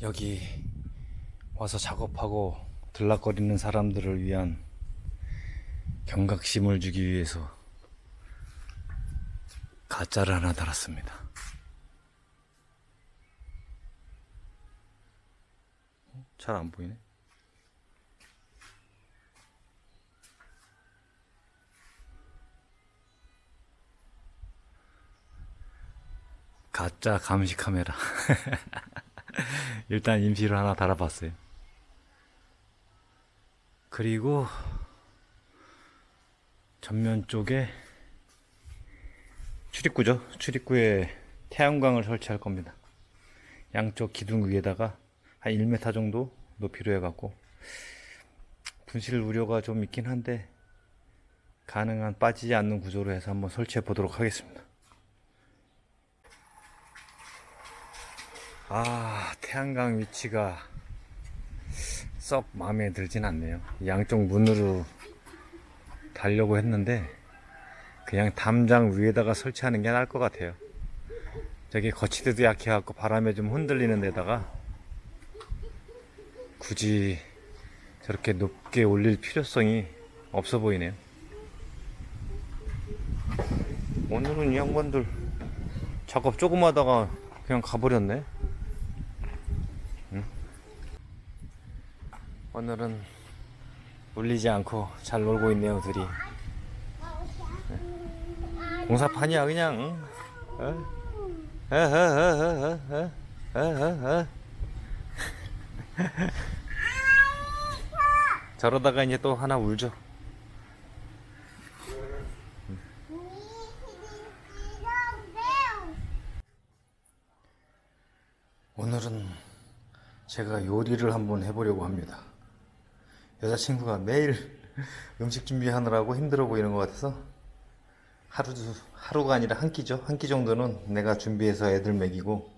여기 와서 작업하고 들락거리는 사람들을 위한 경각심을 주기 위해서 가짜를 하나 달았습니다. 잘 안 보이네. 가짜 감시 카메라. 일단 임시로 하나 달아봤어요. 그리고 전면 쪽에 출입구죠. 출입구에 태양광을 설치할 겁니다. 양쪽 기둥 위에다가 한 1m 정도 높이로 해갖고 분실 우려가 좀 있긴 한데 가능한 빠지지 않는 구조로 해서 한번 설치해 보도록 하겠습니다. 아, 태양광 위치가 썩 마음에 들진 않네요. 양쪽 문으로 달려고 했는데 그냥 담장 위에다가 설치하는 게 나을 것 같아요. 저기 거치대도 약해갖고 바람에 좀 흔들리는 데다가 굳이 저렇게 높게 올릴 필요성이 없어 보이네요. 오늘은 이 양반들 작업 조금 하다가 그냥 가버렸네. 오늘은 울리지 않고 잘 놀고 있네요, 둘이. 네. 공사판이야, 그냥. 저러다가 이제 또 하나 울죠. 오늘은 제가 요리를 한번 해보려고 합니다. 여자친구가 매일 음식 준비하느라고 힘들어 보이는 것 같아서 하루, 하루가 아니라 한 끼죠. 한 끼 정도는 내가 준비해서 애들 먹이고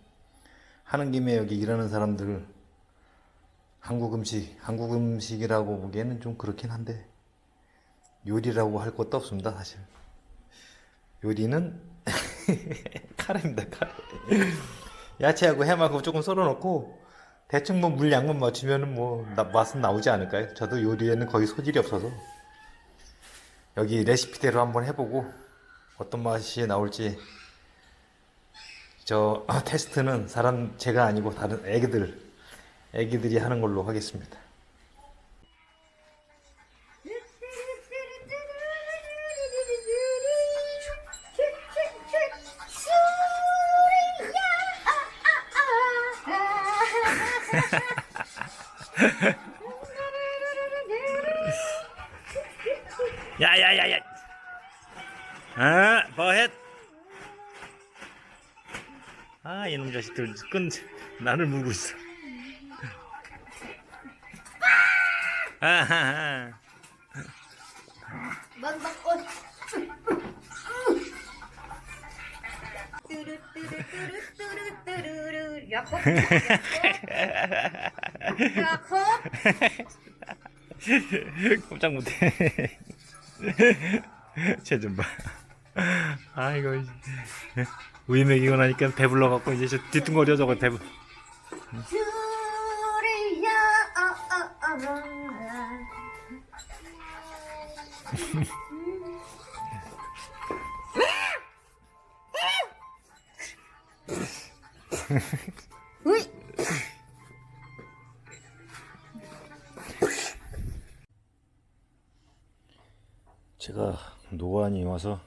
하는 김에 여기 일하는 사람들 한국 음식, 한국 음식이라고 보기에는 좀 그렇긴 한데 요리라고 할 것도 없습니다, 사실. 요리는 카레입니다, 카레. 야채하고 햄하고 조금 썰어놓고 대충 뭐물 양만 맞추면은 뭐 나- 맛은 나오지 않을까요? 저도 요리에는 거의 소질이 없어서 여기 레시피대로 한번 해보고 어떤 맛이 나올지 저 아, 테스트는 사람 제가 아니고 다른 애기들 애기들이 하는 걸로 하겠습니다. 야야야야. 아, 버헷. 아, 이놈 자식들 끈 나를 물고 있어. 아하하. 야호 야호 꼼짝 못해. 쟤좀 봐. 아이고. 우유 먹이고 나니까 배불러 갖고 이제 저 뒤뚱거려 저거 배불. 주리야 으이 제가 노안이 와서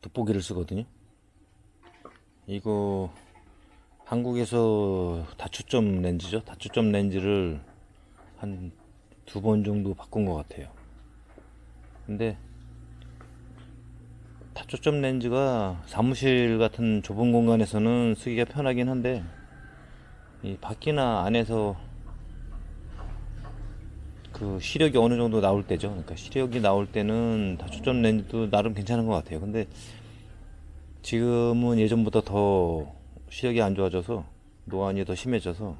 돋보기를 쓰거든요. 이거 한국에서 다초점 렌즈죠. 다초점 렌즈를 한 두 번 정도 바꾼 것 같아요. 근데 다초점 렌즈가 사무실 같은 좁은 공간에서는 쓰기가 편하긴 한데 이 밖이나 안에서 그 시력이 어느 정도 나올 때죠. 그러니까 시력이 나올 때는 다초점 렌즈도 나름 괜찮은 것 같아요. 근데 지금은 예전보다 더 시력이 안 좋아져서 노안이 더 심해져서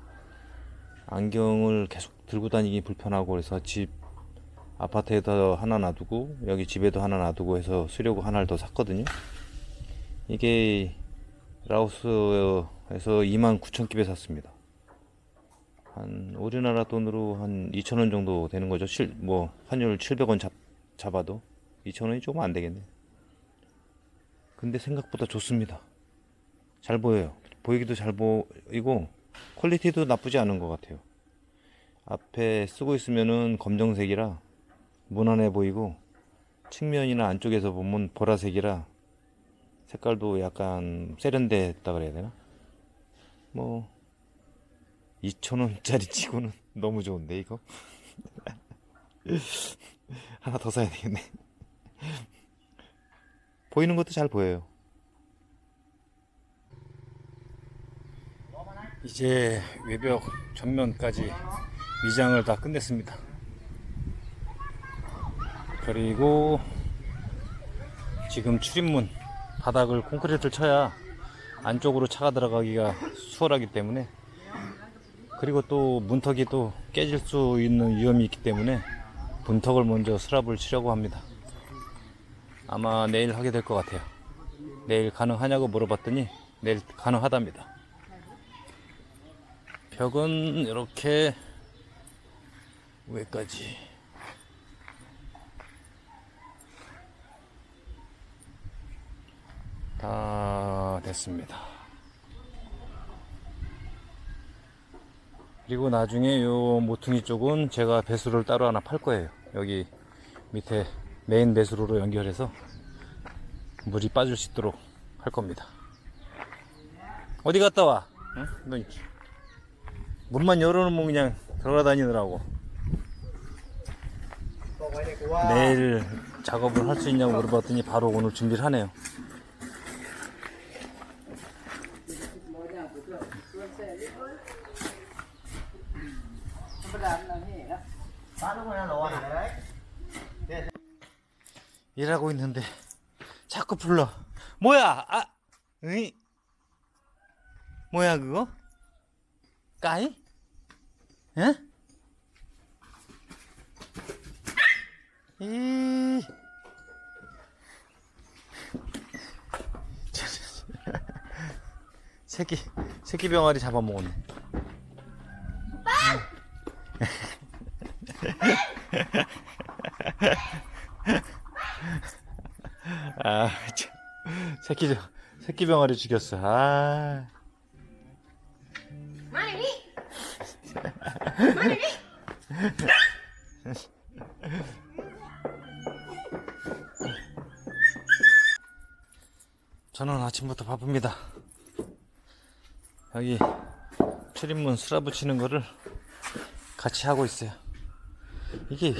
안경을 계속 들고 다니기 불편하고 그래서 집 아파트에다 하나 놔두고 여기 집에도 하나 놔두고 해서 쓰려고 하나를 더 샀거든요. 이게 라오스에서 2만 9천 깁에 샀습니다. 한 우리나라 돈으로 한 2천 원 정도 되는 거죠. 실, 뭐 환율 700원 잡, 잡아도 2천 원이 조금 안 되겠네. 근데 생각보다 좋습니다. 잘 보여요. 보이기도 잘 보이고 퀄리티도 나쁘지 않은 것 같아요. 앞에 쓰고 있으면은 검정색이라 무난해 보이고 측면이나 안쪽에서 보면 보라색이라 색깔도 약간 세련됐다 그래야 되나? 뭐 2,000원짜리 치고는 너무 좋은데 이거? 하나 더 사야 되겠네. 보이는 것도 잘 보여요. 이제 외벽 전면까지 미장을 다 끝냈습니다. 그리고 지금 출입문 바닥을 콘크리트를 쳐야 안쪽으로 차가 들어가기가 수월하기 때문에 그리고 또 문턱이 또 깨질 수 있는 위험이 있기 때문에 문턱을 먼저 수납을 치려고 합니다. 아마 내일 하게 될 것 같아요. 내일 가능하냐고 물어봤더니 내일 가능하답니다. 벽은 이렇게 위까지 다 됐습니다. 그리고 나중에 요 모퉁이 쪽은 제가 배수를 따로 하나 팔 거예요. 여기 밑에 메인 배수로로 연결해서 물이 빠질 수 있도록 할 겁니다. 어디 갔다 와? 응? 너 문만 열어놓으면 그냥 돌아다니느라고. 내일 작업을 할 수 있냐고 물어봤더니 바로 오늘 준비를 하네요. 일하고 있는데 자꾸 불러. 뭐야? 아, 이 뭐야 그거? 까이? 예? 이 새끼 새끼 병아리 잡아먹었네. 아, 참. 새끼 새끼 병아리 죽였어. 아. 저는 아침부터 바쁩니다. 여기 출입문 수라 붙이는 거를 같이 하고 있어요. 이게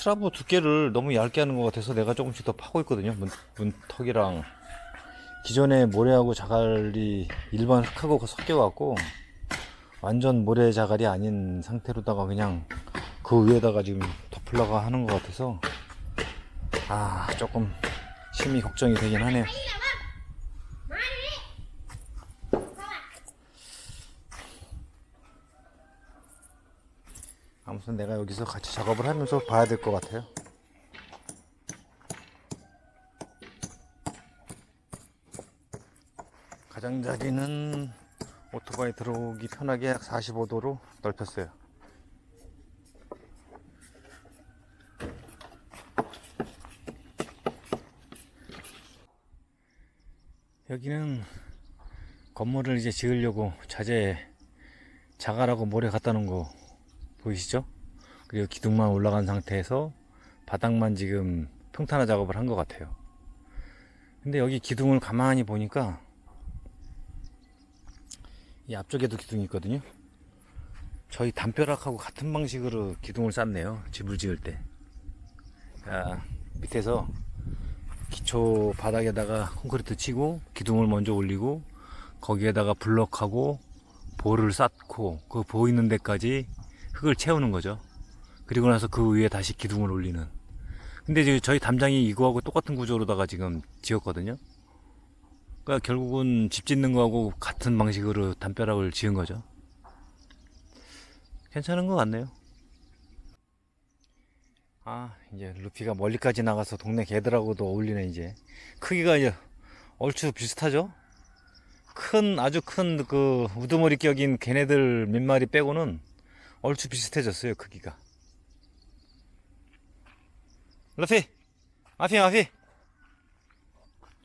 수라보 두께를 너무 얇게 하는 것 같아서 내가 조금씩 더 파고 있거든요. 문, 문턱이랑 기존에 모래하고 자갈이 일반 흙하고 섞여갖고 완전 모래 자갈이 아닌 상태로다가 그냥 그 위에다가 지금 덮으려고 하는 것 같아서 아 조금 심히 걱정이 되긴 하네요. 아무튼 내가 여기서 같이 작업을 하면서 봐야 될 것 같아요. 가장자리는 오토바이 들어오기 편하게 약 45도로 넓혔어요. 여기는 건물을 이제 지으려고 자재 자갈하고 모래 갖다 놓은 거 보이시죠? 그리고 기둥만 올라간 상태에서 바닥만 지금 평탄화 작업을 한 것 같아요. 근데 여기 기둥을 가만히 보니까 이 앞쪽에도 기둥이 있거든요. 저희 담벼락하고 같은 방식으로 기둥을 쌌네요. 집을 지을 때. 자, 밑에서 기초 바닥에다가 콘크리트 치고 기둥을 먼저 올리고 거기에다가 블럭하고 볼을 쌓고 그 보이는 데까지 흙을 채우는 거죠. 그리고 나서 그 위에 다시 기둥을 올리는. 근데 지금 저희 담장이 이거하고 똑같은 구조로다가 지금 지었거든요. 그러니까 결국은 집 짓는 거하고 같은 방식으로 담벼락을 지은 거죠. 괜찮은 것 같네요. 아, 이제 루피가 멀리까지 나가서 동네 개들하고도 어울리네, 이제. 크기가 이제 얼추 비슷하죠? 큰 아주 큰 그 우두머리 격인 걔네들 몇 마리 빼고는 얼추 비슷해졌어요 크기가. 러피 아피 아피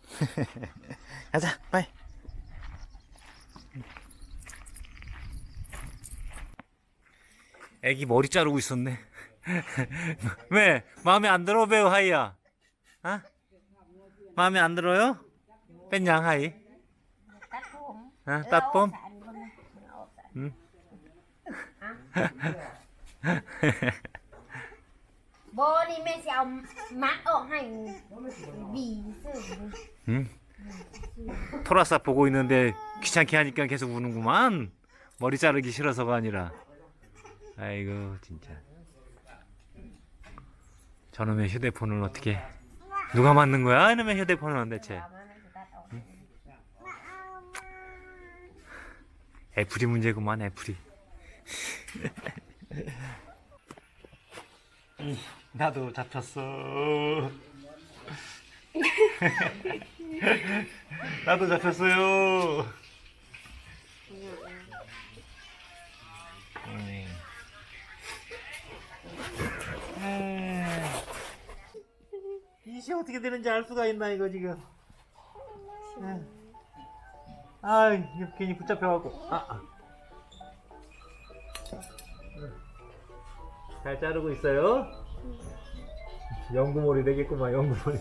가자 빨리 애기 머리 자르고 있었네 왜? 마음에 안 들어 배우 하이야 아? 마음에 안 들어요? 뺀양 하이 어, 아, 따뽐 응? ารคนนะเอาสาร 응? โบนี่แม่สิเอามัดออกให้บีซื่อ 응? 토라사 보고 있는데 귀찮게 하니까 계속 우는구만. 머리 자르기 싫어서가 아니라. 아이고 진짜. 저놈의 휴대폰을 어떻게 누가 맞는 거야? 이놈의 휴대폰은 대체 เอามาแม่สิตัดออก 애플이 문제구만 애플이. 나도 잡혔어. 나도 잡혔어요. 음. 이게 어떻게 되는지 알 수가 있나 이거 지금. 아, 이거 괜히 붙잡혀갖고. 아, 아. 잘 자르고 있어요? 연구몰이 되겠구만, 연구몰이.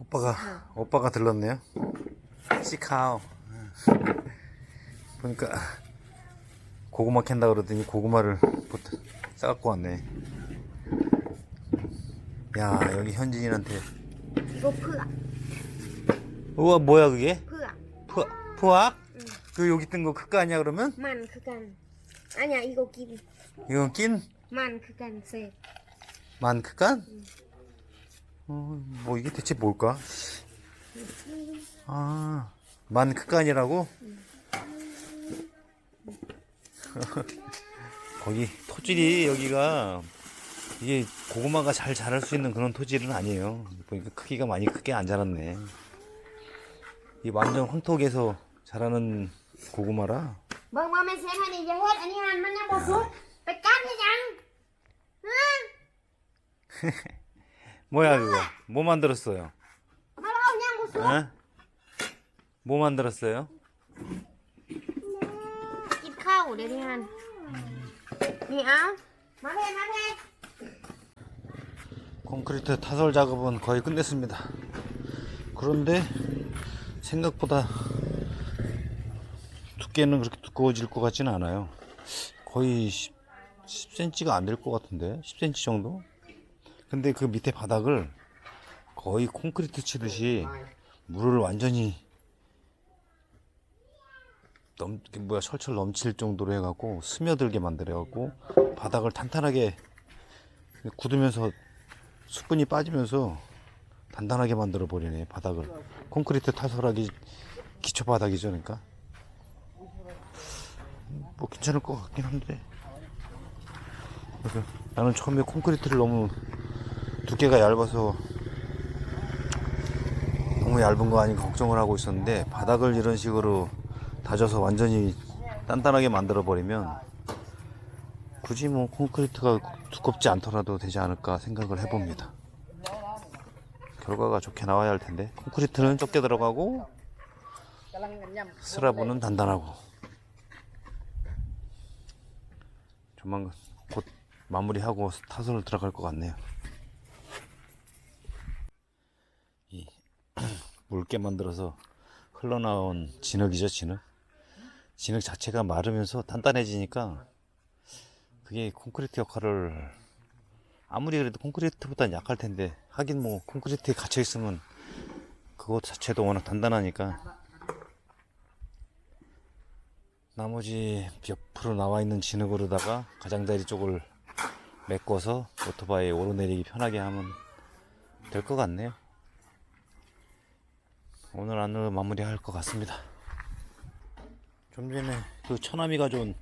오빠가 오빠가 들렀네요. 시카오. 보니까 고구마 캔다 그러더니 고구마를 싸갖고 왔네. 야 여기 현진이한테. 이거 푸악. 우와 뭐야 그게? 푸악. 푸 푸악? 응. 그 여기 뜬 거 그거 아니야 그러면? 만 그간. 아니야 이거 낀. 이건 낀? 만 그간 세. 만 그간? 응. 어, 뭐 이게 대체 뭘까? 아. 만크간이라고? 거기 토질이 여기가 이게 고구마가 잘 자랄 수 있는 그런 토질은 아니에요. 보니까 크기가 많이 크게 안 자랐네. 이 완전 황토에서 자라는 고구마라 เบิ่งว่าแม่เสียให้นี่อย่าเฮ็ดอันนี้หันมันยังบ่สุกไปกัดให้ยังฮะ 뭐야 그거? 뭐 만들었어요? มาเอายังบ่สุก 어? 뭐 만들었어요? กินข้าวเดี๋ยวนี้หันนี่เอามาเพมาเพ 콘크리트 타설 작업은 거의 끝냈습니다. 그런데 생각보다 두께는 그렇게 두꺼워질 것 같지는 않아요. 거의 10, 10cm가 안 될 것 같은데 10cm 정도? 근데 그 밑에 바닥을 거의 콘크리트 치듯이 물을 완전히 넘그 뭐야 철철 넘칠 정도로 해갖고 스며들게 만들어갖고 바닥을 탄탄하게 굳으면서 수분이 빠지면서 단단하게 만들어 버리네 바닥을. 콘크리트 타설하기 기초 바닥이죠 그러니까? 뭐 괜찮을 것 같긴 한데. 나는 처음에 콘크리트를 너무 두께가 얇아서 너무 얇은 거 아닌가 걱정을 하고 있었는데 바닥을 이런 식으로 다져서 완전히 단단하게 만들어 버리면 굳이 뭐 콘크리트가 두껍지 않더라도 되지 않을까 생각을 해봅니다. 결과가 좋게 나와야 할 텐데 콘크리트는 적게 들어가고 스라브는 단단하고 조만간 곧 마무리하고 타설을 들어갈 것 같네요. 이 묽게 만들어서 흘러나온 진흙이죠 진흙. 진흙 자체가 마르면서 단단해지니까 그게 콘크리트 역할을 아무리 그래도 콘크리트보단 약할 텐데 하긴 뭐 콘크리트에 갇혀 있으면 그것 자체도 워낙 단단하니까 나머지 옆으로 나와 있는 진흙으로다가 가장자리 쪽을 메꿔서 오토바이 오르내리기 편하게 하면 될 것 같네요. 오늘 안으로 마무리할 것 같습니다. 좀 전에 그 처남이가 준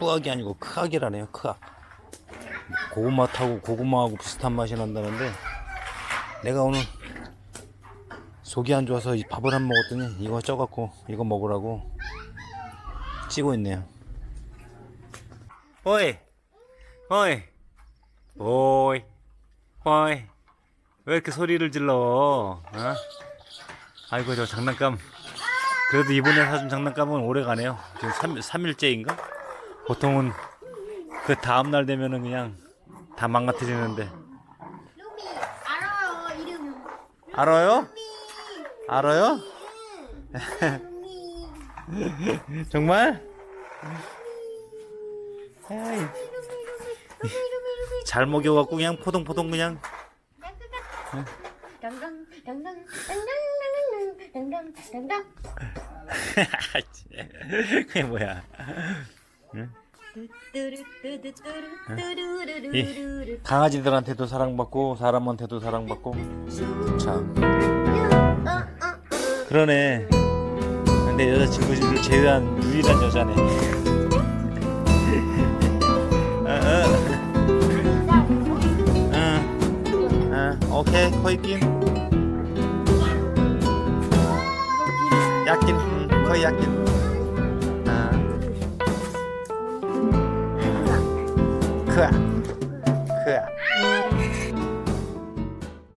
뿌악이 아니고 크악이라네요. 크악. 고구마 타고 고구마하고 비슷한 맛이 난다는데 내가 오늘 속이 안 좋아서 이 밥을 안 먹었더니 이거 쪄갖고 이거 먹으라고 찌고 있네요. 오이, 오이, 오이, 오이. 왜 이렇게 소리를 질러? 어? 아이고 저 장난감. 그래도 이번에 사준 장난감은 오래 가네요. 지금 3, 3일째인가? 보통은 그 다음날 되면은 그냥 다 망가뜨리는데. 루비 알아요 이름은 알아요? 알아요? 루비 정말? 에이, 잘 먹여갖고 그냥 포동포동 그냥 당당 당당 당당 당당 당당 그게 뭐야? 뚜루뚜루뚜루뚜루루루루루 강아지들한테도 사랑받고 사람한테도 사랑받고. 참. 그러네. 근데 여자친구를 제외한 유일한 여자네. 어, 어. 오케이 코이 김 약긴 음, 거의 약긴 아. 크아